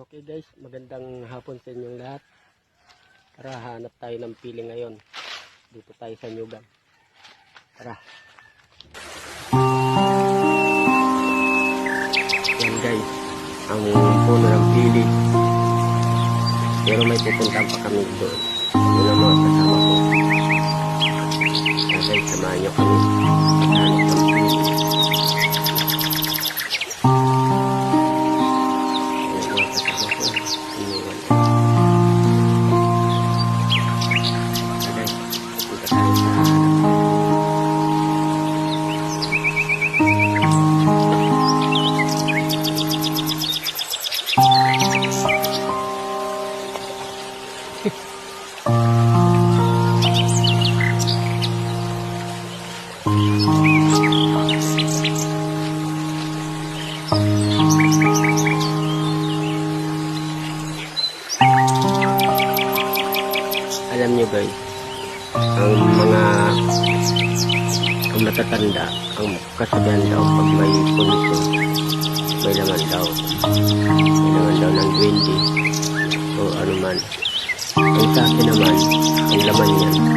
Okay guys, magandang hapon sa inyong lahat. Tara, hanap tayo ng pili ngayon. Dito tayo sa Nyugan. Tara. Yan guys, ang puno ng pili. Pero may pupuntahan pa kami doon. Yun ang mga kasama ko. Guys, samahan nyo kami. Hanap ng alam nyo guys, ang mga ang matatanda, ang kasabihan daw pag may punso, may laman daw. May laman daw ng duwende o ano man. Ang sa akin naman, ang laman niyan.